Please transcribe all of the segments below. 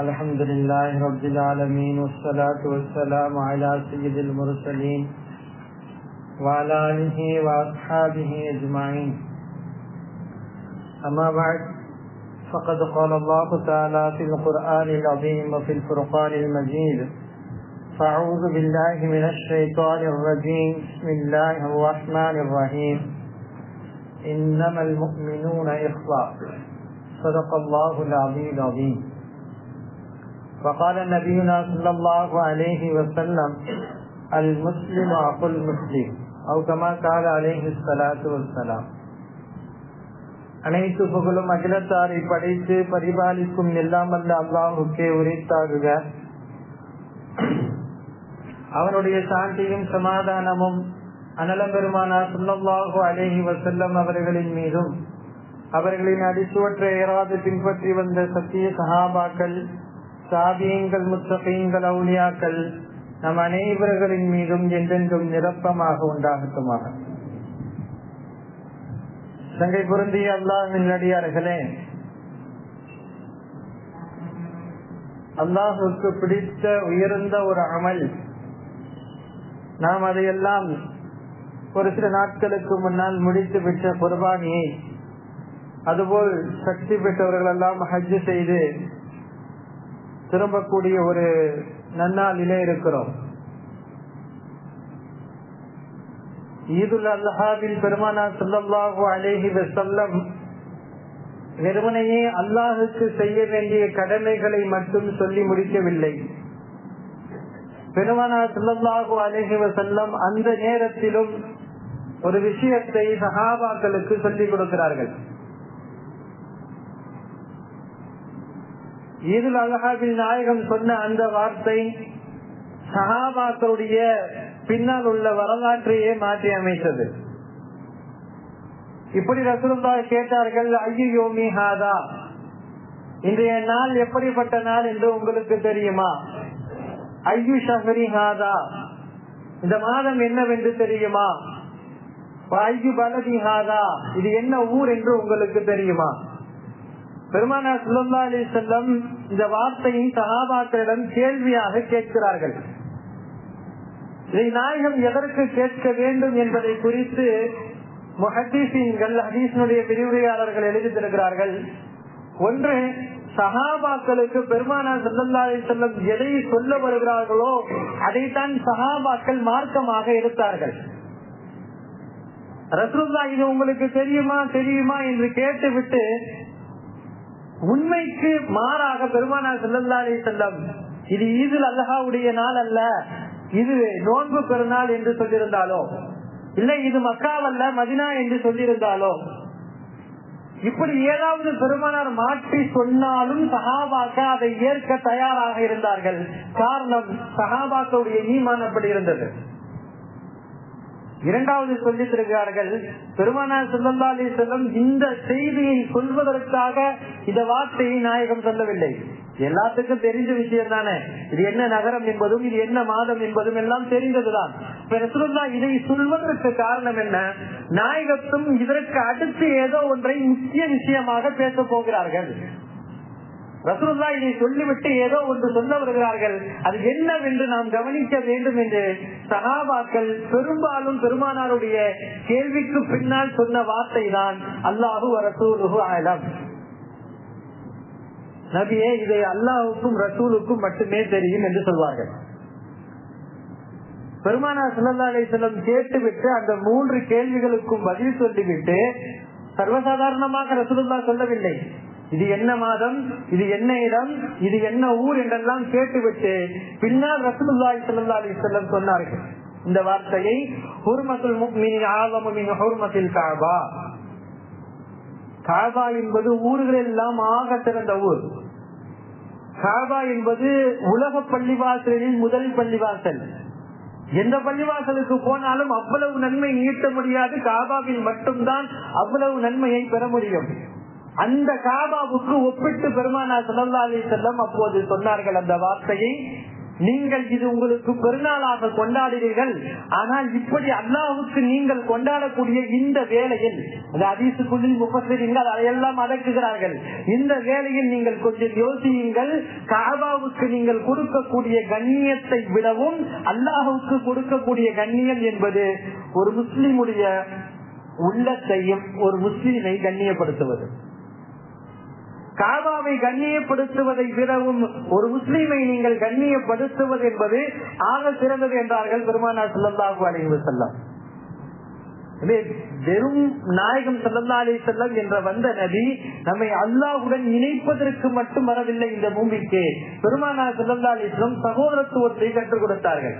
الحمد لله رب العالمين والصلاة والسلام على سيد المرسلين وعلى آله وأصحابه أجمعين أما بعد فقد قال الله تعالى في القرآن العظيم وفي الفرقان المجيد فأعوذ بالله من الشيطان الرجيم بسم الله الرحمن الرحيم إنما المؤمنون إخوة صدق الله العظيم العظيم وقال نبينا صلى الله عليه وسلم المسلم أخو المسلم أو كما قال عليه الصلاة والسلام அனைத்து புகழும் அகிலத்தாரை படைத்து பரிபாலிக்கும் எல்லாம் அல்ல அல்லாஹுக்கே உரைத்தாகுக அவனுடைய சாந்தியும் சமாதானமும் அனலம் பெருமானா சுல்லல்லாஹு அலேஹி வசல்லம் அவர்களின் மீதும் அவர்களின் அடிச்சுவற்றை ஏறாது பின்பற்றி வந்த சத்திய சஹாபாக்கள் சாபியங்கள் முத்தகையங்கள் அவுளியாக்கள் நம் அனைவர்களின் மீதும் என்றென்றும் நிரப்பமாக உண்டாகட்டுமாக. தங்கை பொருந்திய அல்லாஹின் அடியார்களே அல்லாஹுக்கு பிடித்த உயர்ந்த ஒரு அமல். நாம் அதையெல்லாம் ஒரு சில நாட்களுக்கு முன்னால் முடித்து விட்ட குர்பானியை அதுபோல் சக்தி பெற்றவர்கள் எல்லாம் ஹஜ்ஜு செய்து திரும்பக்கூடிய ஒரு நன்னாளிலே இருக்கிறோம். ஈதுல் அல்லஹாவில் பெருமானா சொல்லல்லாஹு அலேஹி வசல்லம் வெறுமனையே அல்லாஹுக்கு செய்ய வேண்டிய கடமைகளை மட்டும் சொல்லி முடிக்கவில்லை. பெருமானா சொல்லல்லாஹு அலேஹி வசல்லம் அந்த நேரத்திலும் ஒரு விஷயத்தை சகாபாக்களுக்கு சொல்லிக் கொடுக்கிறார்கள். ஈது அல்ஹாபில் நாயகம் சொன்ன அந்த வார்த்தை சஹாபாக்களுடைய பின்னால் உள்ள வரலாற்றையே மாற்றி அமைத்தது. இப்படி ரசூலுல்லா கேட்டார்கள் ஐயோ மீஹாதா இன்றைய நாள் எப்படிப்பட்ட நாள் என்று உங்களுக்கு தெரியுமா? ஐயு ஷஹரி ஹாதா? இந்த மாதம் என்னவென்று தெரியுமா? ஐயு பலதி ஹாதா? இது என்ன ஊர் என்று உங்களுக்கு தெரியுமா? பெருமானா சுல்லா அலி செல்லம் இந்த வார்த்தையை சகாபாக்களிடம் கேள்வியாக கேட்கிறார்கள். இதை நாயகம் எதற்கு கேட்க வேண்டும் என்பதை குறித்து முஹதீசீன்கள் ஹதீசனுடைய விரிவுரையாளர்கள் எழுதித்திருக்கிறார்கள் ஒன்று சகாபாக்களுக்கு பெருமானா சல்லல்லா அலி செல்லம் எதை சொல்ல வருகிறார்களோ அதைத்தான் சகாபாக்கள் மார்க்கமாக எடுத்தார்கள். ரசூல்லா இது உங்களுக்கு தெரியுமா தெரியுமா என்று கேட்டுவிட்டு உண்மைக்கு மாறாக பெருமானா செல்லல்லாலே செல்லம் இது ஈதில் அல்லஹாவுடைய நாள் அல்ல இது நோன்பு பெருநாள் என்று சொல்லியிருந்தாலோ இல்லை இது மக்காவல்ல மதினா என்று சொல்லியிருந்தாலோ இப்படி ஏதாவது பெருமானார் மாற்றி சொன்னாலும் சகாபாக்க அதை ஏற்க தயாராக இருந்தார்கள். காரணம் சகாபாக்களுடைய நீமானப்படி அப்படி இருந்தது. இரண்டாவது சொல்லித்திருக்கிறார்கள் பெருமானார் சொல்லல்லா அலி செல்லம் இந்த செய்தியை சொல்வதற்காக இந்த வார்த்தையை நாயகம் சொல்லவில்லை. எல்லாத்துக்கும் தெரிஞ்ச விஷயம் தானே. இது என்ன நகரம் என்பதும் இது என்ன மாதம் என்பதும் எல்லாம் தெரிந்ததுதான். இதை சொல்வதற்கு காரணம் என்ன? நாயகத்தும் இதற்கு அடுத்து ஏதோ ஒன்றை முக்கிய விஷயமாக பேச போகிறார்கள். ரசூல்லா இதை சொல்லிவிட்டு ஏதோ ஒன்று சொல்ல வருகிறார்கள். அது என்னவென்று நாம் கவனிக்க வேண்டும் என்று சகாபாக்கள் பெரும்பாலும் பெருமானாருடைய கேள்விக்கு பின்னால் சொன்ன வார்த்தை தான் அல்லாஹு ரசூலுஹு ஆலம் நபியே இதை அல்லாஹுக்கும் ரசூலுக்கும் மட்டுமே தெரியும் என்று சொல்வார்கள். பெருமானா சுல்லா அலி செல்லம் கேட்டுவிட்டு அந்த மூன்று கேள்விகளுக்கும் பதில் சொல்லிவிட்டு சர்வசாதாரணமாக ரசூலுல்லா சொல்லவில்லை. இது என்ன மாதம்? இது என்ன இடம்? இது என்ன ஊர் என்றெல்லாம் கேட்டுவிட்டு பின்னால் ரசூலுல்லாஹி ஸல்லல்லாஹு அலைஹி வஸல்லம் சொன்னார்கள். இந்த வார்த்தையை ஹுர்மத்துல் முஃமினின் ஆலமு மின் ஹுர்மத்தில் கஅபா காபா என்பது ஊர்கள் எல்லாம் ஆக சிறந்த ஊர். காபா என்பது உலக பள்ளிவாசலில் முதல் பள்ளிவாசல். எந்த பள்ளிவாசலுக்கு போனாலும் அவ்வளவு நன்மை ஈட்ட முடியாது. காபாவில் மட்டும்தான் அவ்வளவு நன்மையை பெற முடியும். அந்த காபாவுக்கு ஒப்பிட்டு பெருமானா சல்லா அலி செல்லம் அப்போது சொன்னார்கள் அந்த வார்த்தையை நீங்கள் இது உங்களுக்கு பெருநாளாக கொண்டாடுகிறீர்கள் ஆனால் இப்படி அல்லாஹுக்கு நீங்கள் கொண்டாடக்கூடிய இந்த வேலையில் அந்த அதிசுக்குள்ளில் முப்பத்திரீங்கள் அதையெல்லாம் அடக்குகிறார்கள். இந்த வேலையில் நீங்கள் கொஞ்சம் யோசியுங்கள். காபாவுக்கு நீங்கள் கொடுக்கக்கூடிய கண்ணியத்தை விடவும் அல்லாஹுக்கு கொடுக்கக்கூடிய கண்ணியம் என்பது ஒரு முஸ்லிமுடைய உள்ளத்தையும் ஒரு முஸ்லீமை கண்ணியப்படுத்துவது. காபாவை கண்ணியப்படுத்துவதை விடவும் ஒரு முஸ்லீமை நீங்கள் கண்ணியப்படுத்துவது என்பது ஆக சிறந்தது என்றார்கள் பெருமானார் செல்லந்தாகு அழைவு செல்லம் வெறும் நாயகம் செல்லல்லா அலி செல்லம் என்ற வந்த நபி நம்மை அல்லாஹுடன் இணைப்பதற்கு மட்டும் வரவில்லை இந்த பூமிக்கு. பெருமானார் செல்லல்லா அலி செல்லம் சகோதரத்துவத்தை கற்றுக் கொடுத்தார்கள்.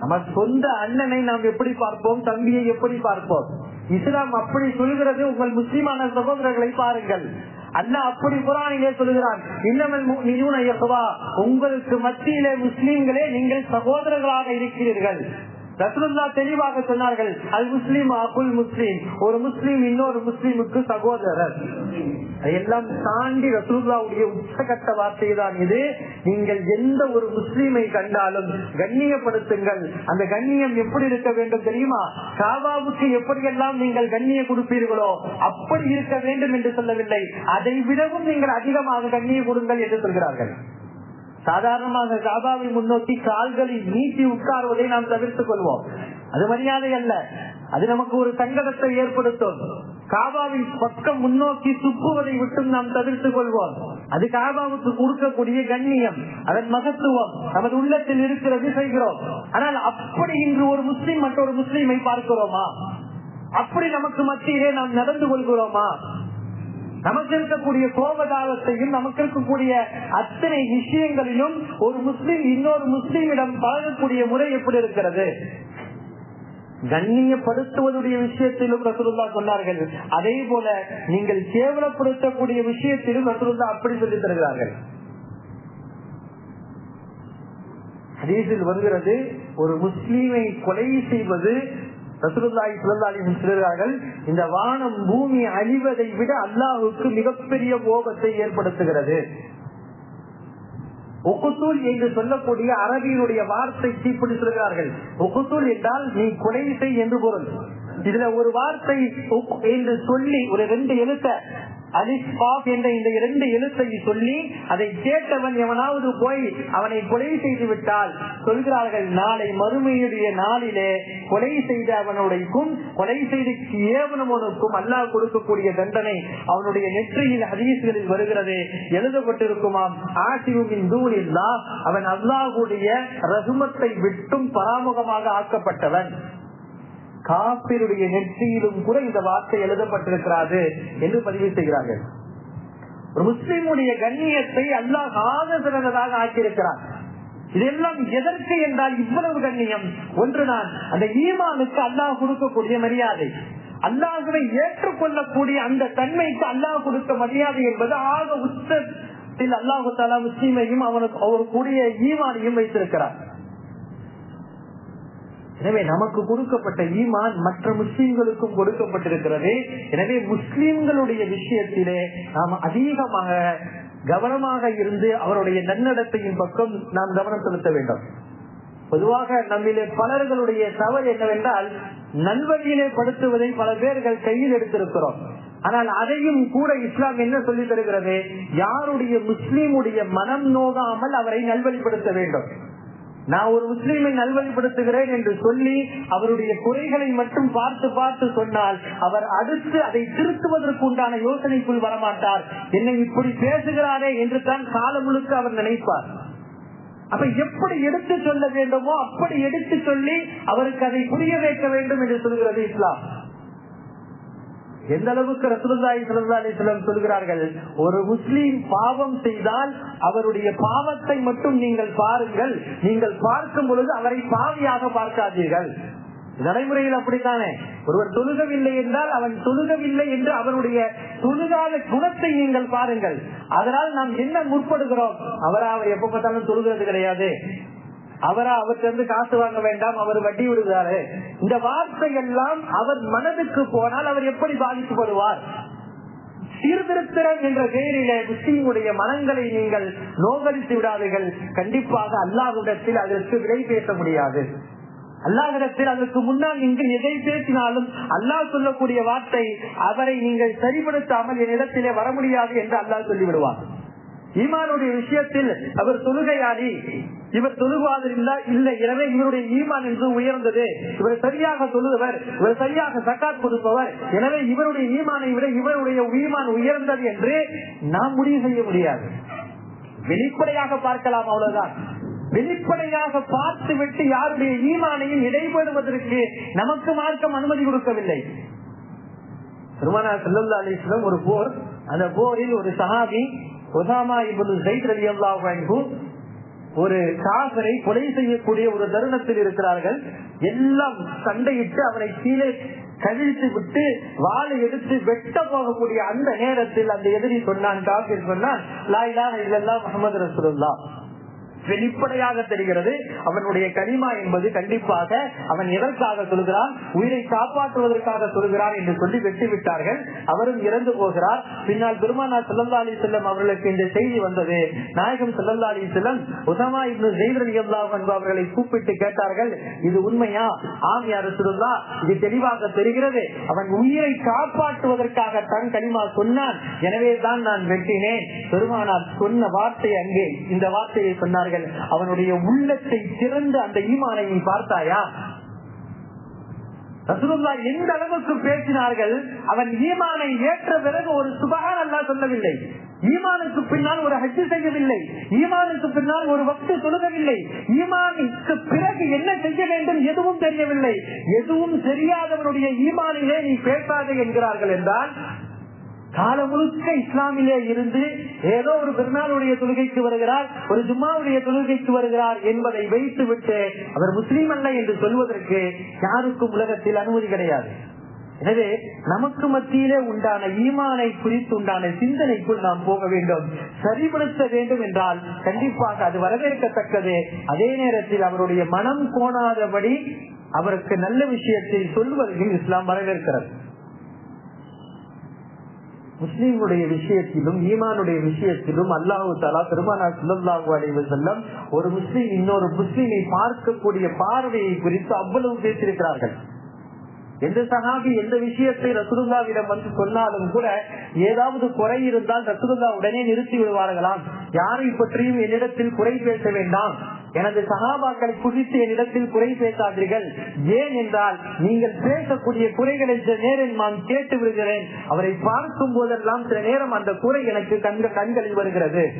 நம்ம சொந்த அண்ணனை நாம் எப்படி பார்ப்போம்? தம்பியை எப்படி பார்ப்போம்? இஸ்லாம் அப்படி சொல்கிறது உங்கள் முஸ்லிமான சகோதரர்களை பாருங்கள். அல்ல அப்படி குரானிலே சொல்கிறான் இன்னமல் உங்களுக்கு மத்தியிலே முஸ்லீம்களே நீங்கள் சகோதரர்களாக இருக்கிறீர்கள். ரசூலுல்லா தெளிவாக சொன்னார்கள் அல் முஸ்லீம் அபுல் முஸ்லீம். ஒரு முஸ்லீம் இன்னொரு முஸ்லீமுக்கு சகோதரர். எல்லாம் தாண்டி ரசூலுல்லாவுடைய உச்சகட்ட வார்த்தை தான் இது. நீங்கள் எந்த ஒரு முஸ்லீமை கண்டாலும் கண்ணியப்படுத்துங்கள். அந்த கண்ணியம் எப்படி இருக்க வேண்டும் தெரியுமா? காபாவுக்கு எப்படியெல்லாம் நீங்கள் கண்ணிய கொடுப்பீர்களோ அப்படி இருக்க வேண்டும் என்று சொல்லவில்லை. அதை விடவும் நீங்கள் அதிகமாக கண்ணிய கொடுங்கள் என்று சொல்கிறார்கள். சாதாரணமாக காபாவை முன்னோக்கி கால்களை நீட்டி உட்காருவதை நாம் தவிர்த்துக் கொள்வோம். அது மரியாதை அல்ல. அது நமக்கு ஒரு சங்கடத்தை ஏற்படுத்தும். காபாவின் பக்கம் முன்னோக்கி துப்புவதை விட்டு நாம் தவிர்த்துக் கொள்வோம். அது காபாவுக்கு கொடுக்கக்கூடிய கண்ணியம் அதன் மகத்துவம் நமது உள்ளத்தில் இருக்கிறது செய்கிறோம் ஆனால் அப்படி இன்று ஒரு முஸ்லீம் மற்றொரு முஸ்லீமை பார்க்கிறோமா? அப்படி நமக்கு மத்தியிலே நாம் நடந்து கொள்கிறோமா? நமக்கு இருக்கக்கூடிய கோபதாரத்தையும் நமக்கு இருக்கக்கூடிய அத்தனை விஷயங்களிலும் ஒரு முஸ்லீம் இன்னொரு முஸ்லீமிடம் பழகக்கூடிய முறை எப்படி இருக்கிறது? கண்ணியப்படுத்துவதுடைய விஷயத்திலும் ரசூலுல்லா சொன்னார்கள். அதே போல நீங்கள் கேவலப்படுத்தக்கூடிய விஷயத்திலும் ரசூலுல்லா அப்படி சொல்லி தருகிறார்கள். ஹதீஸில் வருகிறது ஒரு முஸ்லீமை கொலை செய்வது ரசூலுல்லாஹி ஸல்லல்லாஹு சொல்கிறார்கள் இந்த வானம் பூமி அழிவதை விட அல்லாஹுக்கு மிகப்பெரிய கோபத்தை ஏற்படுத்துகிறது. ஒக்குத்தூல் என்று சொல்லக்கூடிய அரபியினுடைய வார்த்தைக்கு இப்படி சொல்கிறார்கள். ஒக்குத்தூல் என்றால் நீ கொலை செய் என்று பொருள். இதுல ஒரு வார்த்தை என்று சொல்லி ஒரு ரெண்டு எழுத்த அலிஸ்பாப் என்ற இந்த இரண்டு எழுத்தை சொல்லி அதை கேட்டவன் எவனாவது போய் அவனை கொலை செய்து விட்டால் சொல்கிறார்கள் நாளை மறுமையுடைய நாளிலே கொலை செய்த அவனுடைக்கும் கொலை செய்து ஏவனவனுக்கும் அல்லாஹ் கொடுக்கக்கூடிய தண்டனை அவனுடைய நெற்றியில் ஹதீஸ்களில் வருகிறது. எழுதப்பட்டிருக்குமாம் ஆசிவுமின் தூணில்லா அவன் அல்லாஹுடைய ரகுமத்தை விட்டும் பராமுகமாக ஆக்கப்பட்டவன். காப்பிருடைய நெற்றியிலும் கூட இந்த வார்த்தை எழுதப்பட்டிருக்கிறாரு என்று பதிவு செய்கிறார்கள். முஸ்லிமுடைய கண்ணியத்தை அல்லாஹ் ஆக சிறந்ததாக ஆக்கியிருக்கிறார் இதெல்லாம் எதற்கு என்றால் இவ்வளவு கண்ணியம். ஒன்று நான் அந்த ஈமானுக்கு அல்லாஹ் கொடுக்கக்கூடிய மரியாதை. அல்லாஹுவை ஏற்றுக்கொள்ளக்கூடிய அந்த தன்மைக்கு அல்லாஹ் கொடுக்க மரியாதை என்பது ஆக உச்சத்தில் அல்லாஹு தாலா முஸ்லீமையும் அவனுக்கு அவருக்குரிய ஈமானையும் வைத்திருக்கிறார். எனவே நமக்கு கொடுக்கப்பட்ட ஈமான் மற்ற முஸ்லிம்களுக்கும் கொடுக்கப்பட்டிருக்கிறது. எனவே முஸ்லிம்களுடைய விஷயத்திலே நாம் அதிகமாக கவனமாக இருந்து அவருடைய நன்னடத்தையின் பக்கம் நாம் கவனம் செலுத்த வேண்டும். பொதுவாக நம்மிலே பலர்களுடைய தவறு என்னவென்றால் நல்வழியிலே படுத்துவதை பல பேர்கள் கையில் எடுத்திருக்கிறோம். ஆனால் அதையும் கூட இஸ்லாம் என்ன சொல்லி தருகிறது? யாருடைய முஸ்லீமுடைய மனம் நோகாமல் அவரை நல்வழிப்படுத்த வேண்டும். நான் ஒரு முஸ்லீமை நல்வழிப்படுத்துகிறேன் என்று சொல்லி அவருடைய குறைகளை மட்டும் பார்த்து பார்த்து சொன்னால் அவர் அடுத்து அதை திருத்துவதற்கு உண்டான யோசனைக்குள் வரமாட்டார். என்னை இப்படி பேசுகிறாரே என்று தான் காலம் முழுக்க அவர் நினைப்பார். அப்ப எப்படி எடுத்து சொல்ல வேண்டுமோ அப்படி எடுத்து சொல்லி அவருக்கு அதை புரிய வைக்க வேண்டும் என்று சொல்கிறது இஸ்லாம். எந்த அளவுக்கு ரசூலுல்லாஹி ஸல்லல்லாஹு அலைஹி வஸல்லம் சொல்கிறார்கள்? ஒரு முஸ்லீம் பாவம் செய்தால் அவருடைய பாவத்தை மட்டும் நீங்கள் பாருங்கள். நீங்கள் பார்க்கும் பொழுது அவரை பாவியாக பார்க்காதீர்கள். நடைமுறையில் அப்படித்தானே? ஒருவர் தொழுகவில்லை என்றால் அவன் தொழுகவில்லை என்று அவனுடைய தொழுகாத குணத்தை நீங்கள் பாருங்கள். அதனால் நாம் என்ன முற்படுகிறோம்? அவரா அவர் எப்ப பார்த்தாலும் தொழுகிறது கிடையாது. அவரா அவர்கிட்ட காசு வாங்க வேண்டாம் அவர் வட்டி விடுகிறாரு. இந்த வார்த்தை எல்லாம் அவர் மனதுக்கு போனால் அவர் எப்படி பாதிக்கப்படுவார்? சீர்திருத்தம் என்ற பெயரிலே முஸ்லீமுடைய மனங்களை நீங்கள் நோகடித்து விடாதீர்கள். கண்டிப்பாக அல்லாஹிடத்தில் அதற்கு விலை பேச முடியாது. அல்லாஹிடத்தில் அதற்கு முன்னால் நீங்கள் எதை பேசினாலும் அல்லாஹ் சொல்லக்கூடிய வார்த்தை அவரை நீங்கள் சரிபடுத்தாமல் என்னிடத்திலே வர முடியாது என்று அல்லாஹ் சொல்லிவிடுவார். ஈமானுடைய விஷயத்தில் அவர் தொழுகையாளி. இவர் தொழுவாதிருந்தா இல்லை எனவே இவருடைய ஈமான் என்று உயர்ந்தது. இவர் சரியாக தொழுதவர் இவர் சரியாக சக்காத் கொடுப்பவர். எனவே இவருடைய ஈமானை விட இவருடைய ஈமான் உயர்ந்தது என்று நாம் முடிவு செய்ய முடியாது. வெளிப்படையாக பார்க்கலாம் அவ்வளவுதான். வெளிப்படையாக பார்த்து விட்டு யாருடைய ஈமானையும் இடைபடுவதற்கு நமக்கு மார்க்கம் அனுமதி கொடுக்கவில்லை. திருமணா செல்லல்லா அலிஸ்லம் ஒரு போர் அந்த போரில் ஒரு சஹாபி ஒசாமா இப்போது ஜெயித் ரவி அல்லாஹு ஒரு காசரை கொலை செய்யக்கூடிய ஒரு தருணத்தில் இருக்கிறார்கள். எல்லாம் சண்டையிட்டு அவரை கீழே கழித்து விட்டு வாழை எடுத்து வெட்ட போகக்கூடிய அந்த நேரத்தில் அந்த எதிரி சொன்னான் காபிர் சொன்னான் லாயிலா இல்லல்லா முகமது ரசூலுல்லா வெளிப்படையாக தெரிகிறது. அவனுடைய கனிமா என்பது கண்டிப்பாக அவன் எதற்காக சொல்கிறான்? உயிரை காப்பாற்றுவதற்காக சொல்கிறான் என்று சொல்லி வெட்டிவிட்டார்கள். அவரும் இறந்து போகிறார். பின்னால் பெருமானா செல்லல்லா அலி செல்லம் அவர்களுக்கு இந்த செய்தி வந்தது. நாயகம் செல்லல்லா அலி செல்லம் உசமா இப்னு ஜெய்தர் அவர்களை கூப்பிட்டு கேட்டார்கள் இது உண்மையா? ஆம் யார் சொல்லா இது தெளிவாக தெரிகிறது. அவன் உயிரை காப்பாற்றுவதற்காக தன் கனிமா சொன்னான். எனவே தான் நான் வெட்டினேன். பெருமானார் சொன்ன வார்த்தை அங்கே இந்த வார்த்தையை சொன்னார்கள். அவனுடைய உள்ளத்தை திறந்து அந்த ஈமானை நீ பார்த்தாயா? ரசூலுல்லா எந்த அளவுக்கு பேசினார்கள்? அவன் ஈமானை ஏற்ற பிறகு ஒரு சுபகான் அல்லா சொல்லவில்லை. ஈமானுக்கு பின்னால் ஒரு ஹஜ்ஜு செய்யவில்லை. ஈமானுக்கு பின்னால் ஒரு வக்து தொழுகவில்லை. ஈமானுக்கு பிறகு என்ன செய்ய வேண்டும் எதுவும் தெரியவில்லை. எதுவும் தெரியாதவனுடைய ஈமானிலே நீ பேசாதே என்கிறார்கள் என்றால் காலம் முழுக்க இஸ்லாமிலே இருந்து ஏதோ ஒரு பெருநாளுடைய தொழுகைக்கு வருகிறார் ஒரு ஜும்மாவுடைய தொழுகைக்கு வருகிறார் என்பதை வைத்து விட்டு அவர் முஸ்லீம் அல்ல என்று சொல்வதற்கு யாருக்கும் உலகத்தில் அனுமதி கிடையாது. எனவே நமக்கு மத்தியிலே உண்டான ஈமானை குறித்து உண்டான சிந்தனைக்குள் நாம் போக வேண்டும். சரிபடுத்த வேண்டும் என்றால் கண்டிப்பாக அது வரவேற்கத்தக்கது. அதே நேரத்தில் அவருடைய மனம் கோணாதபடி அவருக்கு நல்ல விஷயத்தை சொல்வதையும் இஸ்லாம் வரவேற்கிறது. முஸ்லீம்களுடைய விஷயத்திலும் ஈமானுடைய விஷயத்திலும் அல்லாஹு தாலா திருமணா சுல்லாஹு அலைவு செல்லம் ஒரு முஸ்லீம் இன்னொரு முஸ்லீமை பார்க்கக்கூடிய பார்வையை குறித்து அவ்வளவு பேசியிருக்கிறார்கள். எந்த சகாபி எந்த விஷயத்தை ரசூலுல்லாவிடம் வந்து சொன்னாலும் கூட ஏதாவது குறை இருந்தால் ரசூலுல்லா உடனே நிறுத்தி விடுவார்களாம். யாரை பற்றியும் என்னிடத்தில் குறை பேச வேண்டாம். எனது சகாபாக்களை குறித்து என்னிடத்தில் குறை பேசாதீர்கள். ஏன் என்றால் நீங்கள் பேசக்கூடிய குறைகளை சில நேரம் நான் கேட்டு விடுகிறேன். அவரை பார்க்கும் போதெல்லாம் சில நேரம் அந்த குறை எனக்கு கண்கள் கண்களில் வருகிறது.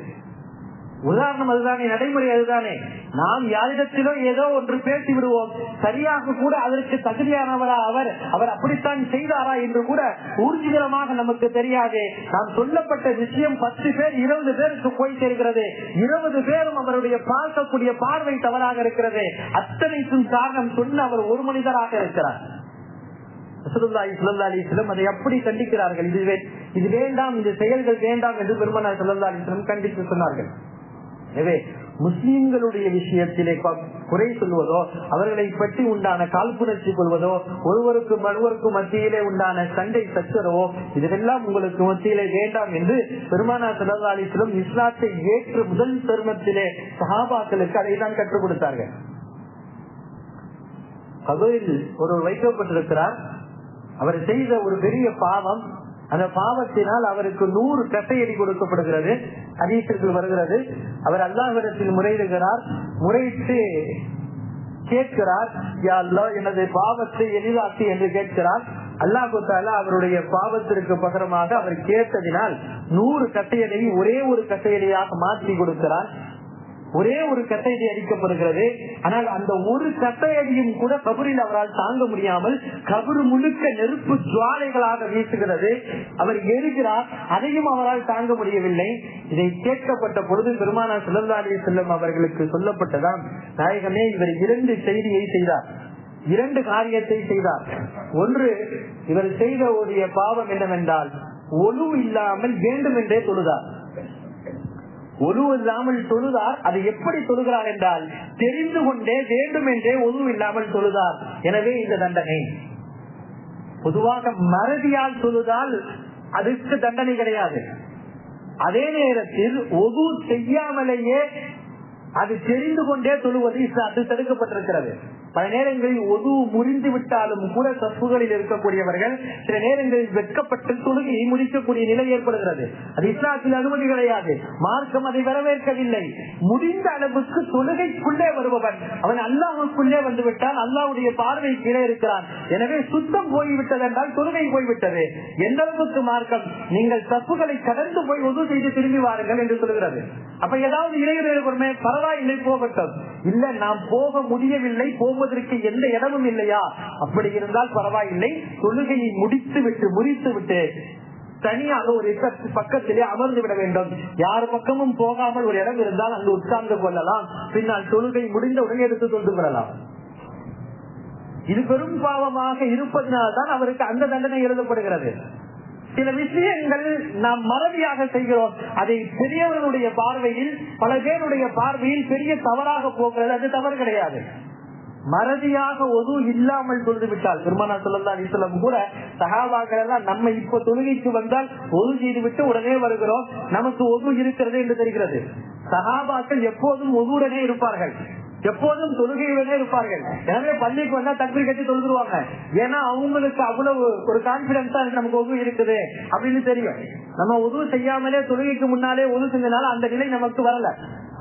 உதாரணம் அதுதானே நடைமுறை அதுதானே. நாம் யாரிடத்திலோ ஏதோ ஒன்று பேசி விடுவோம் சரியாக கூட அதற்கு தகுதியானவரா அவர் அவர் அப்படித்தான் செய்தாரா என்று கூட ஊர்ஜிதமாக நமக்கு தெரியாது. நாம் சொல்லப்பட்ட விஷயம் பத்து பேர் இருபது பேருக்கு போய் சேர்கிறது. இருபது பேரும் அவருடைய பார்க்கக்கூடிய பார்வை தவறாக இருக்கிறது. அத்தனைக்கும் காரணம் சொன்ன அவர் ஒரு மனிதராக இருக்கிறார். அதை எப்படி கண்டிக்கிறார்கள். இது இது வேண்டாம் இந்த செயல்கள் வேண்டாம் என்று பெருமனார் சுல்லா அலிஸ்லம் கண்டித்து சொன்னார்கள். எனவே முஸ்லிம்களுடைய விஷயத்திலே குறை சொல்வதோ அவர்களை பற்றி உண்டான காழ்ப்புணர்ச்சி கொள்வதோ ஒருவருக்கு மறுவருக்கும் மத்தியிலே உண்டான சண்டை சச்சரவோ இதெல்லாம் உங்களுக்கு மத்தியிலே வேண்டாம் என்று பெருமானா சல்லா அலிஸ்லம் இஸ்லாத்தை ஏற்று முதல் தருமத்திலே சஹாபாக்களுக்கு அதை தான் கற்றுக் கொடுத்தார்கள். கபரில் ஒருவர் வைக்கப்பட்டிருக்கிறார். அவர் செய்த ஒரு பெரிய பாவம் அந்த பாவத்தினால் அவருக்கு நூறு கட்டையடி கொடுக்கப்படுகிறது. அதீசத்தில் வருகிறது. அவர் அல்லாஹிடத்தில் முறையிடுகிறார் முறையிட்டு கேட்கிறார் எனது பாவத்தை எளிதாக்கி என்று கேட்கிறார். அல்லாஹு தாலா அவருடைய பாவத்திற்கு பகரமாக அவர் கேட்டதினால் நூறு கட்டையடையை ஒரே ஒரு கட்டையடியாக மாற்றி கொடுக்கிறார். ஒரே ஒரு கட்டையடி அடிக்கப்படுகிறது. ஆனால் அந்த ஒரு கட்டையடியும் கூட கபரில் அவரால் தாங்க முடியாமல் கபரு முழுக்க நெருப்பு ஜுவாலைகளாக வீசுகிறது. அவர் எரிகிறார் அதையும் அவரால் தாங்க முடியவில்லை. இதை கேட்கப்பட்ட பொழுது பெருமானா சிலந்தாரிய செல்லும் அவர்களுக்கு சொல்லப்பட்டதாம் நாயகமே இவர் இரண்டு செய்தியை செய்தார். இரண்டு காரியத்தை செய்தார். ஒன்று இவர் செய்த ஒரு பாவம் என்னவென்றால் ஒழு இல்லாமல் வேண்டும் என்றே தொழுதார். ஒழு இல்லாமல் தொழுதார் அது எப்படி தொழுகிறார் என்றால் தெரிந்து கொண்டே வேண்டும் என்றே ஒழு இல்லாமல் தொழுதார். எனவே இந்த தண்டனை. பொதுவாக மறதியால் தொழுதால் அதுக்கு தண்டனை கிடையாது. அதே நேரத்தில் ஒது செய்யாமலேயே அது தெரிந்து கொண்டே தொழுவது இஸ்லாத்தில் தடுக்கப்பட்டிருக்கிறது. பல நேரங்களில் ஒது முறிந்து விட்டாலும் கூட தப்புகளில் இருக்கக்கூடியவர்கள் சில நேரங்களில் வெட்கப்பட்டு தொழுகையை முடிக்கக்கூடிய நிலை ஏற்படுகிறது. அது இஸ்லாத்தில் அனுமதி கிடையாது. மார்க்கம் அதை வரவேற்கவில்லை. முடிந்த அளவுக்கு தொழுகைக்குள்ளே வருபவன் அவன் அல்லாவுக்குள்ளே வந்துவிட்டால் அல்லாவுடைய பார்வை கீழே இருக்கிறான். எனவே சுத்தம் போய்விட்டது என்றால் தொழுகை போய்விட்டது. எந்த அளவுக்கு மார்க்கம் நீங்கள் தப்புகளை கடந்து போய் ஒது செய்து திரும்பி வாருங்கள் என்று சொல்கிறது அப்ப ஏதாவது இளைஞர்கள் பரவாயில்லை போகட்டும். இல்ல நாம் போக முடியவில்லை போவதற்கு எந்த இடமும் இல்லையா? அப்படி இருந்தால் பரவாயில்லை. தொழுகையை முடித்து விட்டு முறித்து விட்டு தனியாக ஒரு பக்கத்திலே அமர்ந்து விட வேண்டும். யார் பக்கமும் போகாமல் ஒரு இடம் இருந்தால் அங்கு உட்கார்ந்து கொள்ளலாம். பின்னால் தொழுகை முடிந்தவுடன் எடுத்து தொழுது கொள்ளலாம். இது பெரும் பாவமாக இருப்பதனால்தான் அவருக்கு அந்த தண்டனை எழுதப்படுகிறது. சில விஷயங்கள் நாம் மறதியாக செய்கிறோம். அதை பெரியவர்களுடைய பார்வையில் பல பேருடைய பார்வையில் பெரிய தவறாக போகிறது. அது தவறு கிடையாது. மறதியாக ஒது இல்லாமல் தொழுது விட்டால் பெருமானா சொல்லா அலிசல்லம் கூட சகாபாக்கள் எல்லாம் நம்ம இப்ப தொழுகைக்கு வந்தால் ஒது செய்து விட்டு உடனே வருகிறோம். நமக்கு ஒது இருக்கிறது என்று தெரிகிறது. சகாபாக்கள் எப்போதும் ஒதுவுடனே இருப்பார்கள். எப்போதும் தொழுகையுடனே இருப்பார்கள். எனவே பள்ளிக்கு வந்தா தக்பீர் கட்டி தொழுதுருவாங்க. ஏன்னா அவங்களுக்கு அவ்வளவு ஒரு கான்பிடன்ஸா நமக்கு உதவு இருக்குது அப்படின்னு தெரியும். நம்ம உதவு செய்யாமலே தொழுகைக்கு முன்னாலே உதவு செஞ்சனால அந்த நிலை நமக்கு வரல.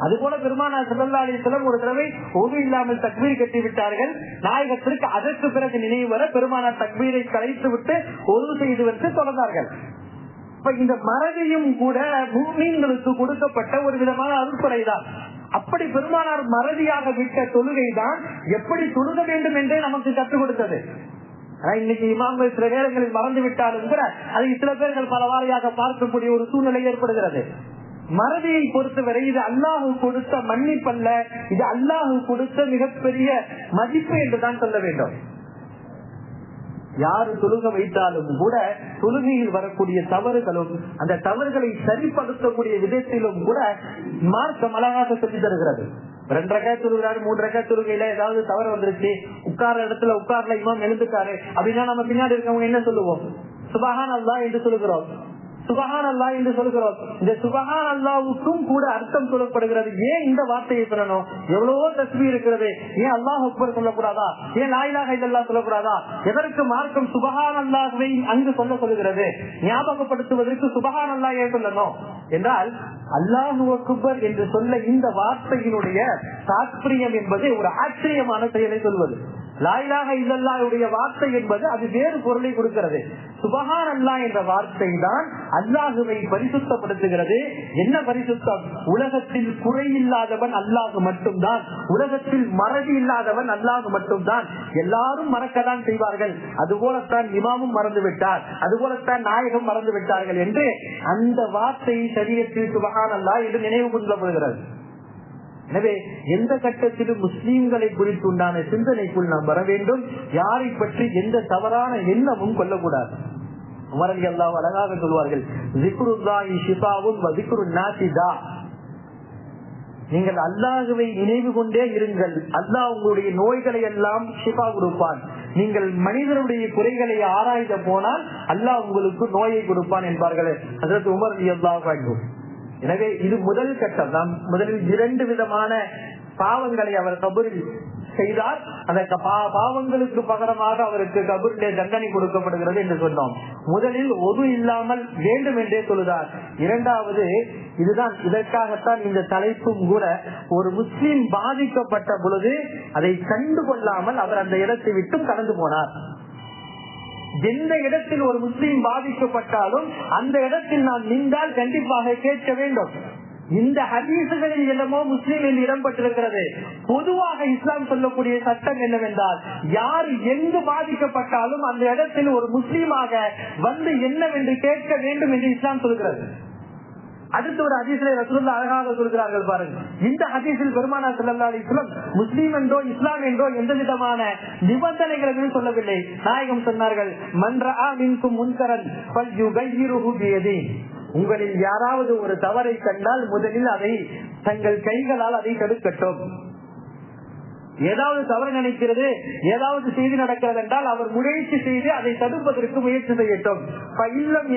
அது போல பெருமானா சிவல்லா அலிஸ்லம் ஒரு தடவை உதவு இல்லாமல் தக்மீர் கட்டி விட்டார்கள். நாயகத்திற்கு அதற்கு பிறகு நினைவு வர பெருமானார் தக்மீரை கலைத்து விட்டு உதவு செய்து வைத்து தொடர்ந்தார்கள். இப்ப இந்த மறதியும் கூட பூமிங்களுக்கு கொடுக்கப்பட்ட ஒரு விதமான அறுப்படைதான் அப்படி பெருமானார் மறதியாக விட்ட தொழுகை தான் எப்படி தொழுக வேண்டும் என்றே நமக்கு கற்றுக் கொடுத்தது. இன்னைக்கு இமாம்கள் சில நேரங்களில் மறந்து விட்டாலும் கூட அதை சில பேர்கள் பல வாரியாக பார்க்கக்கூடிய ஒரு சூழ்நிலை ஏற்படுகிறது. மறதியை பொறுத்தவரை இது அல்லாஹு கொடுத்த மன்னிப்பல்ல. இது அல்லாஹு கொடுத்த மிகப்பெரிய மதிப்பு என்றுதான் சொல்ல வேண்டும். யாரு தொழுக வைத்தாலும் கூட தொழுகையில் வரக்கூடிய தவறுகளும் அந்த தவறுகளை சரிப்படுத்தக்கூடிய விதத்திலும் கூட மார்க்கம் அழகாக சொல்லி தருகிறது. ரெண்டு ரகா தொழுகிறாரு மூன்று ரகா தொழுகையில ஏதாவது தவறு வந்துருச்சு. உட்கார இடத்துல உட்கார்ல இமாம் எழுந்துட்டாரு. அப்படின்னா நம்ம பின்னாடி இருக்கவங்க என்ன சொல்லுவோம்? சுபகான் அல்லா என்று சொல்லுகிறோம். சுபஹான் அல்லா என்று சொல்கிறோம். இந்த சுபஹான் அல்லாவுக்கும் கூட அர்த்தம் சொல்லப்படுகிறது. ஏன் இந்த வார்த்தையை சொல்லணும்? எவ்வளவோ தஸ்மி இருக்கிறது. ஏன் அல்லாஹ் அக்பர் சொல்லக்கூடாதா? ஏன் லாயிலாக இதெல்லாம் சொல்லக்கூடாதா? எதற்கு மார்க்கம் சுபஹான் அல்லாஹை அங்கு சொல்ல சொல்லுகிறது? ஞாபகப்படுத்துவதற்கு சுபஹான் அல்லா ஏன் சொல்லணும். என்றால் அல்லாஹு அக்பர் என்று சொல்ல இந்த வார்த்தையினுடைய தாத்பரியம் என்பது ஒரு ஆச்சரியமான செயலை சொல்வது. லாயிலாக இல்லல்லாவுடைய வார்த்தை என்பது அது வேறு பொருளை கொடுக்கிறது. சுபஹான் அல்லா என்ற வார்த்தை தான் அல்லாஹுவை பரிசுத்தப்படுத்துகிறது. என்ன பரிசுத்தம்? உலகத்தில் குறை இல்லாதவன் அல்லாஹு மட்டும்தான். உலகத்தில் மறதி இல்லாதவன் அல்லாஹு மட்டும்தான். எல்லாரும் மறக்கத்தான் செய்வார்கள். அதுபோலத்தான் இமாமும் மறந்து விட்டார் அதுபோலத்தான் நாயகம் மறந்து விட்டார்கள் என்று அந்த வார்த்தை சரியத்தில் சுபகான் அல்லா என்று நினைவு கொள்ளப்படுகிறது எனவே எந்த கட்டத்திலும் முஸ்லீம்களை குறித்து உண்டான சிந்தனைக்குள் நாம் வர வேண்டும். யாரை பற்றி எந்த தவறான எண்ணமும் கொள்ளக்கூடாது. உமரன் எல்லாம் அழகாக சொல்வார்கள் நீங்கள் அல்லாஹுவை நினைவு கொண்டே இருங்கள். அல்லாஹ் உங்களுடைய நோய்களை எல்லாம் ஷிபா கொடுப்பான். நீங்கள் மனிதனுடைய குறைகளை ஆராய்ந்த போனால் அல்லாஹ் உங்களுக்கு நோயை கொடுப்பான் என்பார்கள். அதற்கு உமர் அல்லாஹ் வேண்டும் எனவே இது முதல் கட்டம். நாம் முதலில் இரண்டு விதமான பாவங்களை அவர் கபரில் செய்தார். அந்த பாவங்களுக்கு பகரமாக அவருக்கு கபூரிலே தண்டனை கொடுக்கப்படுகிறது என்று சொன்னோம். முதலில் ஒது இல்லாமல் வேண்டும் என்றே சொல்லுதார். இரண்டாவது இதுதான் இதற்காகத்தான் இந்த தலைப்பும் கூட ஒரு முஸ்லீம் பாதிக்கப்பட்ட பொழுது அதை கண்டு கொள்ளாமல் அவர் அந்த இடத்தை விட்டும் கடந்து போனார். எந்த இடத்தில் ஒரு முஸ்லீம் பாதிக்கப்பட்டாலும் அந்த இடத்தில் நான் நின்றால் கண்டிப்பாக கேட்க வேண்டும். இந்த ஹதீசுகளில் என்னமோ முஸ்லீமில் இடம்பெற்றிருக்கிறது. பொதுவாக இஸ்லாம் சொல்லக்கூடிய சட்டம் என்னவென்றால் யார் எங்கு பாதிக்கப்பட்டாலும் அந்த இடத்தில் ஒரு முஸ்லீமாக வந்து என்னவென்று கேட்க வேண்டும் என்று இஸ்லாம் சொல்கிறது. அடுத்து ஒரு ஹதீசிலை ரசூல்லா அழகாக சொல்கிறார்கள் பாருங்க இந்த ஹதீஸில் பெருமானா செல்லல்லா இஸ்லாம் முஸ்லீம் என்றோ இஸ்லாம் என்றோ எந்த விதமான நிபந்தனைகளும் சொல்லவில்லை. நாயகம் சொன்னார்கள் மன்றா மின்கும் முன்கரன் உங்களில் யாராவது ஒரு தவறை கண்டால் முதலில் அதை தங்கள் கைகளால் அதை தடுக்கட்டும். ஏதாவது தவறு நினைக்கிறது ஏதாவது செய்தி நடக்கிறது என்றால் அவர் முயற்சி செய்து அதை தடுப்பதற்கு முயற்சி செய்யட்டும். இப்ப இல்லம்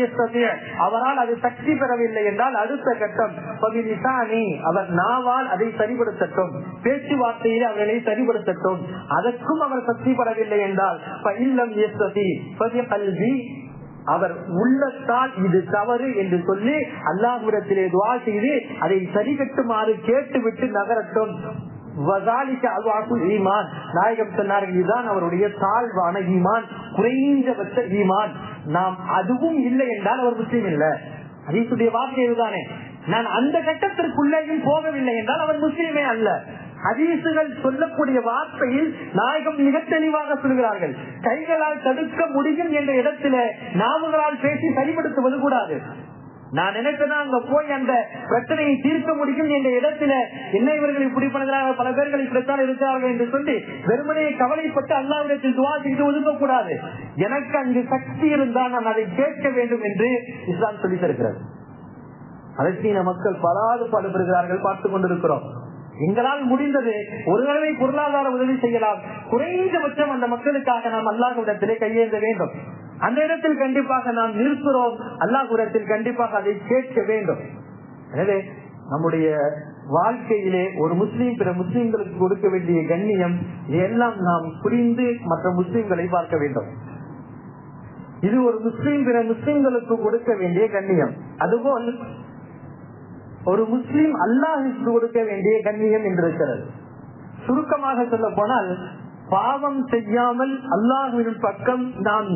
அவரால் அது சக்தி பெறவில்லை என்றால் அடுத்த கட்டம். பகுதி அவர் நாவால் அதை சரிபடுத்தட்டும் பேச்சுவார்த்தையில் அவர்களை சரிபடுத்தட்டும் அதற்கும் அவர் சக்தி பெறவில்லை என்றால் இப்ப இல்லம் கல்வி அவர் உள்ளத்தால் இது தவறு என்று சொல்லி அல்லாஹ்விடத்திலே துவா செய்து அதை சரிகட்டுமாறு கேட்டுவிட்டு நகரட்டும். நாயகம் சொன்னார்கள் இதுதான் அவருடைய தாழ்வான ஈமான். குறைந்தபட்ச ஈமான். நாம் அதுவும் இல்லை என்றால் அவர் முஸ்லீம் இல்ல. அதீசுடைய வார்த்தை இதுதானே. நான் அந்த கட்டத்திற்குள்ளேயும் போகவில்லை என்றால் அவர் முஸ்லீமே அல்ல. ஹதீசுகள் சொல்லக்கூடிய வார்த்தையில் நாயகம் மிக தெளிவாக சொல்கிறார்கள். கைகளால் தடுக்க முடியும் என்ற இடத்துல நாவுகளால் பேசி சரிபடுத்துவது கூடாது. நான் நினைச்சேன்னா அங்க போய் அந்த பிரச்சனையை தீர்க்க முடியும் என்ற இடத்துல என்ன இவர்கள் இப்படி பண்ணுகிறார்கள் பல பேர்கள் இப்படித்தான் இருக்கிறார்கள் என்று சொல்லி வெறுமனையை கவலைப்பட்டு அல்லாவிடத்தில் துவா செய்து ஒதுக்கக்கூடாது. எனக்கு அங்கு சக்தி இருந்தால் நான் அதை கேட்க வேண்டும் என்று இஸ்லாம் சொல்லி தருகிறது. பலஸ்தீன மக்கள் பலாது பாடுபடுகிறார்கள் பார்த்துக் கொண்டிருக்கிறோம். எங்களால் முடிந்தது ஒரு தடவை பொருளாதார உதவி செய்யலாம். குறைந்தபட்சம் அந்த மக்களுக்காக நாம் அல்லாஹ் இடத்திலே கையேந்த வேண்டும். அந்த இடத்தில் கண்டிப்பாக நாம் நிற்கிறோம். அல்லாஹுரத்தில் கண்டிப்பாக அதை கேட்க வேண்டும். எனவே நம்முடைய வாழ்க்கையிலே ஒரு முஸ்லீம் பிற முஸ்லீம்களுக்கு கொடுக்க வேண்டிய கண்ணியம் எல்லாம் நாம் புரிந்து மற்ற முஸ்லீம்களை பார்க்க வேண்டும். இது ஒரு முஸ்லீம் பிற முஸ்லீம்களுக்கு கொடுக்க வேண்டிய கண்ணியம். அதுபோல் ஒரு முஸ்லீம் அல்லாஹிற்கு கொடுக்க வேண்டிய கண்ணியம் என்றிருக்கிறது சுருக்கமாக சொல்ல போனால் பாவம் செய்யாமல் அல்லாஹுவின் பக்கம் நாம்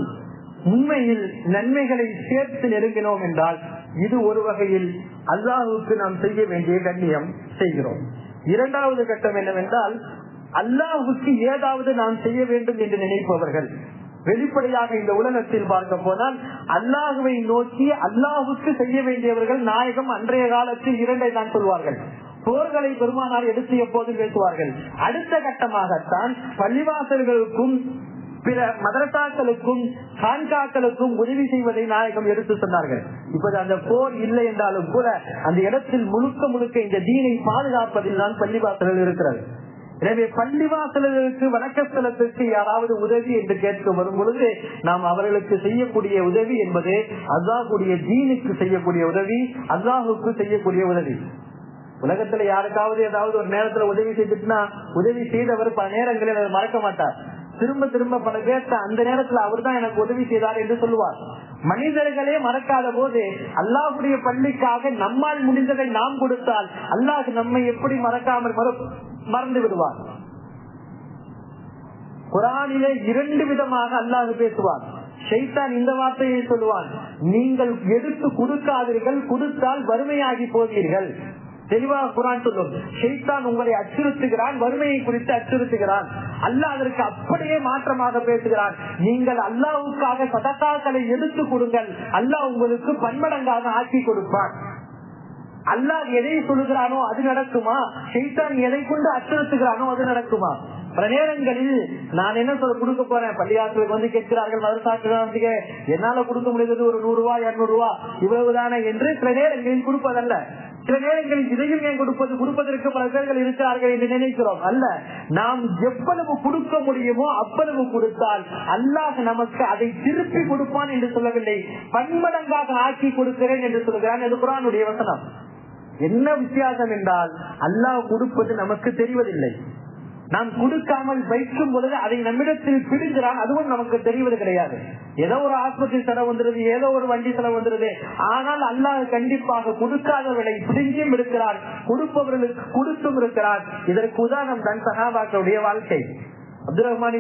உண்மையில் நன்மைகளை சேர்த்து நெருங்கினோம் என்றால் இது ஒரு வகையில் அல்லாஹுக்கு நாம் செய்ய வேண்டிய கண்ணியம் செய்கிறோம். இரண்டாவது கட்டம் என்னவென்றால் அல்லாஹுக்கு ஏதாவது நாம் செய்ய வேண்டும் என்று நினைப்பவர்கள். வெளிப்படையாக இந்த உலகத்தில் பார்க்க போனால் அல்லாஹுவை நோக்கி அல்லாஹுக்கு செய்ய வேண்டியவர்கள் நாயகம் அன்றைய காலத்தில் இரண்டை தான் சொல்வார்கள். போர்களை பெருமானார் எடுத்து எப்போதும் பேசுவார்கள். அடுத்த கட்டமாகத்தான் பள்ளிவாசல்களுக்கும் பிற மதரசாக்களுக்கும் கான்காக்களுக்கும் உதவி செய்வதை நாயகம் எடுத்து சொன்னார்கள். இப்போது அந்த போர் இல்லை என்றாலும் கூட அந்த இடத்தில் முழுக்க முழுக்க இந்த தீனை பாதுகாப்பதில் தான் பள்ளிவாசல்கள் இருக்கிறது. எனவே பள்ளிவாசல்களுக்கு வணக்கஸ்தலத்திற்கு யாராவது உதவி என்று கேட்க வரும் பொழுது நாம் அவர்களுக்கு செய்யக்கூடிய உதவி என்பது அல்லாஹுடைய தீனுக்கு செய்யக்கூடிய உதவி அல்லாஹுக்கு செய்யக்கூடிய உதவி. உலகத்துல யாருக்காவது ஏதாவது ஒரு நேரத்துல உதவி செய்துட்டுனா உதவி செய்தவர் பல நேரங்களில் அதை மறக்க மாட்டார். திரும்ப திரும்ப பல பேர்த்த அந்த நேரத்துல அவர் தான் எனக்கு உதவி செய்தார் என்று சொல்லுவார். மனிதர்களே மறக்காத போது அல்லாஹுடைய பள்ளிக்காக நம்மால் முடிந்ததை நாம் கொடுத்தால் அல்லாஹ் நம்மை எப்படி மறக்காமல் மறந்து விடுவார். குரானிலே இரண்டு விதமாக அல்லாஹ் பேசுவார். ஷைத்தான் இந்த வார்த்தையை சொல்லுவான். நீங்கள் எடுத்து கொடுக்காதீர்கள் கொடுத்தால் வறுமையாகி போவீர்கள். தெளிவாக குரான் சொல்லும். ஷெய்தான் உங்களை அச்சுறுத்துகிறான் வறுமையை குறித்து அச்சுறுத்துகிறான். அல்லாஹ் அதற்கு அப்படியே மாற்றமாக பேசுகிறான். நீங்கள் அல்லாவுக்காக சதத்தாக்களை எடுத்து கொடுங்கள். அல்லாஹ் உங்களுக்கு பன்மடங்காக ஆக்கி கொடுப்பான். அல்லாஹ் எதை சொல்லுகிறானோ அது நடக்குமா? ஷெய்தான் எதை கொண்டு அச்சுறுத்துகிறானோ அது நடக்குமா? பல நேரங்களில் நான் என்ன சொல்ல கொடுக்க போறேன்? பள்ளியாசிரியர் வந்து கேட்கிறார்கள் வந்து என்னால கொடுக்க முடிந்தது ஒரு நூறு ரூபாய் இருநூறு ரூபாய் இவ்வளவுதானே என்று சில நேரங்களில் கொடுப்பதல்ல. சில நேரங்களில் இதையும் ஏன் கொடுப்பது? கொடுப்பதற்கு பல பேர்கள் இருக்கிறார்கள் என்று நினைக்கிறோம். அல்ல நாம் எவ்வளவு கொடுக்க முடியுமோ அவ்வளவு கொடுத்தால் அல்லாஹ் நமக்கு அதை திருப்பி கொடுப்பான் என்று சொல்லவில்லை. பன்மடங்காக ஆக்கி கொடுக்கிறேன் என்று சொல்கிறான். அது குரானுடைய வசனம். என்ன வித்தியாசம் என்றால் அல்லாஹ் கொடுப்பது நமக்கு தெரிவதில்லை. நாம் கொடுக்காமல் வைக்கும் பொழுது அதை நம்மிடத்தில் பிடிக்கிறான் அதுவும் நமக்கு தெரிவது கிடையாது. ஏதோ ஒரு ஆஸ்பத்திரி செலவு வந்துருது ஏதோ ஒரு வண்டி செலவு வந்துருது. ஆனால் அல்லாஹ் கண்டிப்பாக கொடுக்காதவர்களை பிடுங்கியும் இருக்கிறார் கொடுப்பவர்களுக்கு கொடுத்தும் இருக்கிறார் இதற்கு உதாரணம் தன் சகாபாக்களுடைய வாழ்க்கை. அப்துல் ரஹ்மான்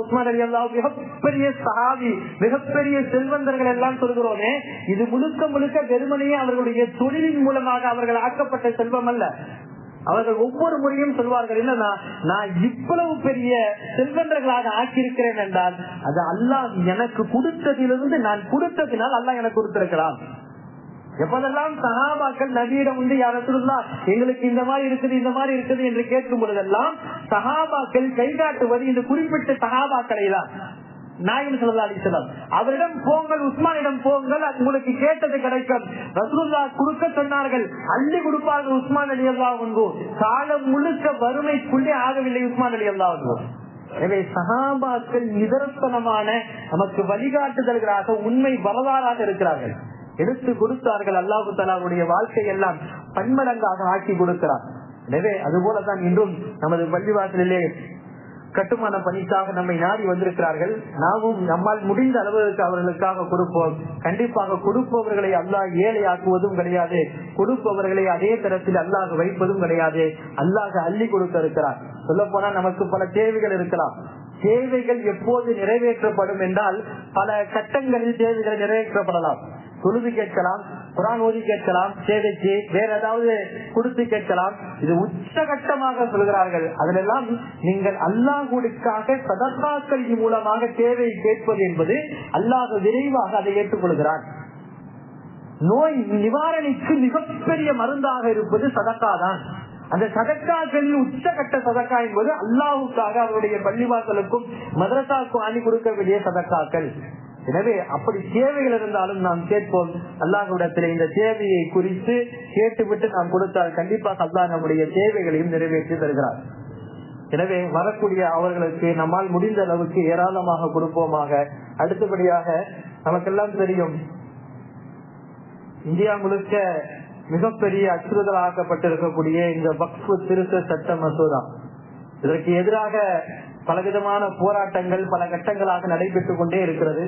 உஸ்மான் அலி அல்லா மிகப்பெரிய சஹாபி மிகப்பெரிய செல்வந்தர்கள் எல்லாம் சொல்கிறோமே இது முழுக்க முழுக்க வெறுமனையே அவர்களுடைய தொழிலின் மூலமாக அவர்கள் ஆக்கப்பட்ட செல்வம் அல்ல. அவர்கள் ஒவ்வொரு முறையும் சொல்வார்கள் என்னன்னா நான் இவ்வளவு பெரிய செல்வந்தர்களாக ஆக்கியிருக்கிறேன் என்றால் அது அல்லாஹ் எனக்கு கொடுத்ததிலிருந்து நான் கொடுத்ததினால் அல்லாஹ் எனக்கு கொடுத்திருக்கலாம். எப்போதெல்லாம் சகாபாக்கள் நபியிடம் வந்து யார சொல்லலாம் எங்களுக்கு இந்த மாதிரி இருக்குது இந்த மாதிரி இருக்குது என்று கேட்கும் பொழுதெல்லாம் சகாபாக்கள் கைகாட்டுவது இந்த குறிப்பிட்ட சகாபாக்களை தான் நாயின் சல்லா அலிசல்லாம் அவரிடம் போங்கள் உஸ்மானிடம் போங்கள் உங்களுக்கு கேட்டது கிடைக்கும். ரசூல்லா கொடுக்க சொன்னார்கள் அள்ளி கொடுப்பார்கள் உஸ்மான் அலி அல்லா ஒன்று காலம் முழுக்க வறுமைக்குள்ளே ஆகவில்லை உஸ்மான் அலி அல்லா ஒன்று எனவே சகாபாக்கள் நிதர்சனமான நமக்கு வழிகாட்டுதல்களாக உண்மை வரலாறாக இருக்கிறார்கள். எடுத்து கொடுத்தார்கள் அல்லாஹு தலாவுடைய வாழ்க்கை எல்லாம் பன்மடங்காக ஆக்கி கொடுக்கிறார். எனவே அதுபோலதான் இன்றும் நமது பள்ளிவாசலிலே கட்டுமான பணிக்காக நம்மை நாடி வந்திருக்கிறார்கள். நாமும் நம்மால் முடிந்த அளவுக்கு அவர்களுக்காக கொடுப்போம். கண்டிப்பாக கொடுப்பவர்களை அல்லாஹ் ஏழை ஆக்குவதும் கிடையாது. கொடுப்பவர்களை அதே தரத்தில் அல்லாஹ் வைப்பதும் கிடையாது. அல்லாஹ் அள்ளி கொடுக்க இருக்கிறார் சொல்ல போனா நமக்கு பல தேவைகள் இருக்கலாம். தேவைகள் எப்போது நிறைவேற்றப்படும் என்றால் பல கட்டங்களில் தேவைகள் நிறைவேற்றப்படலாம். தொழுது கேட்கலாம். குரான் ஓதி கேட்கலாம் சேவைக்கு வேற ஏதாவது கொடுத்து கேட்கலாம். இது உச்சகட்டமாக சொல்கிறார்கள். அதிலெல்லாம் நீங்கள் அல்லாஹுக்காக சதர்காக்கள் மூலமாக தேவை கேட்பது என்பது அல்லாஹ் விரைவாக அதை ஏற்றுக்கொள்கிறான். நோய் நிவாரணிக்கு மிகப்பெரிய மருந்தாக இருப்பது சதக்கா தான். அந்த சதக்காக்களில் உச்சகட்ட சதக்கா என்பது அல்லாஹுக்காக அவருடைய பள்ளிவாசலுக்கும் மதரசாக்கும் அணி கொடுக்க வேண்டிய சதக்காக்கள். எனவே அப்படி தேவைகள் இருந்தாலும் நாம் கேட்போம் அல்லாஹுடத்தில் இந்த தேவையை குறித்து கேட்டுவிட்டு நாம் கொடுத்தால் கண்டிப்பாக அல்லாஹ் நம்முடைய தேவைகளையும் நிறைவேற்றி தருகிறார். எனவே வரக்கூடிய அவர்களுக்கு நம்மால் முடிந்த அளவுக்கு ஏராளமாக கொடுப்போமாக. அடுத்தபடியாக நமக்கெல்லாம் தெரியும் இந்தியா முழுக்க மிகப்பெரிய அச்சுறுத்தலாக்கப்பட்டிருக்கக்கூடிய இந்த வக்ஃபு திருத்த சட்ட மசோதா. இதற்கு எதிராக பலவிதமான போராட்டங்கள் பல கட்டங்களாக நடைபெற்றுக் கொண்டே இருக்கிறது.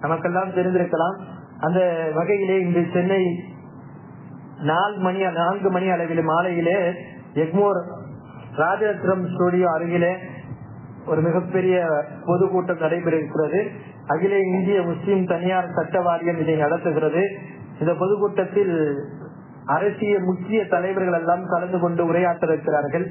நமக்கெல்லாம் தெரிந்திருக்கலாம். அந்த வகையிலே இன்று சென்னை நாலு மணி நான்கு மணி அளவில் மாலையிலே எக்மோர் ராஜரத்னம் ஸ்டுடியோ அருகிலே ஒரு மிகப்பெரிய பொதுக்கூட்டம் நடைபெற இருக்கிறது அகில இந்திய முஸ்லிம் தனியார் சட்ட வாரியம் இதை நடத்துகிறது. இந்த பொதுக்கூட்டத்தில் அரசியல் முக்கிய தலைவர்கள் எல்லாம் கலந்து கொண்டு உரையாற்ற இருக்கிறார்கள்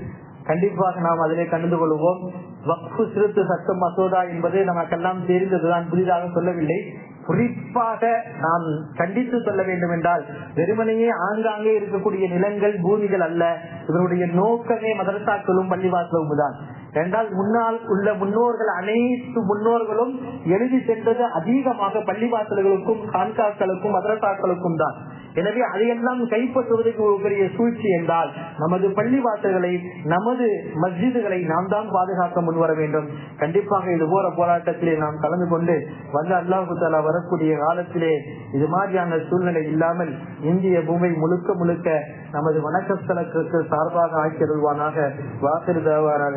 கண்டிப்பாக நாம் அதிலே கலந்து கொள்வோம். வக்ஃபு சிறுத்து சட்ட மசோதா என்பது நமக்கெல்லாம் தெரிந்ததுதான் புதிதாக சொல்லவில்லை. குறிப்பாக நாம் கண்டித்து சொல்ல வேண்டும் என்றால் வெறுமனையே ஆங்காங்கே இருக்கக்கூடிய நிலங்கள் பூமிகள் அல்ல. இதனுடைய நோக்கமே மதரசாக்களும் பள்ளிவாசலும் தான் என்றால் முன்னால் உள்ள முன்னோர்கள் அனைத்து முன்னோர்களும் எழுதி சென்றது அதிகமாக பள்ளிவாசல்களுக்கும் கான்காக்களுக்கும் மதரசாக்களுக்கும் தான். எனவே அதையெல்லாம் கைப்பற்றுவதற்கு ஒரு பெரிய சூழ்ச்சி என்றால் நமது பள்ளிவாசல்களை நமது மஸ்ஜிதுகளை நாம் தான் பாதுகாக்க முன்வர வேண்டும். கண்டிப்பாக இது போற போராட்டத்திலே நாம் கலந்து கொண்டு வந்த அல்லாஹு தாலா வரக்கூடிய காலத்திலே இது மாதிரியான சூழ்நிலை இல்லாமல் இந்திய பூமி முழுக்க முழுக்க நமது வணக்கத்தலத்திற்கு சார்பாக ஆக்கியருள்வானாக வாசல் தேவாராக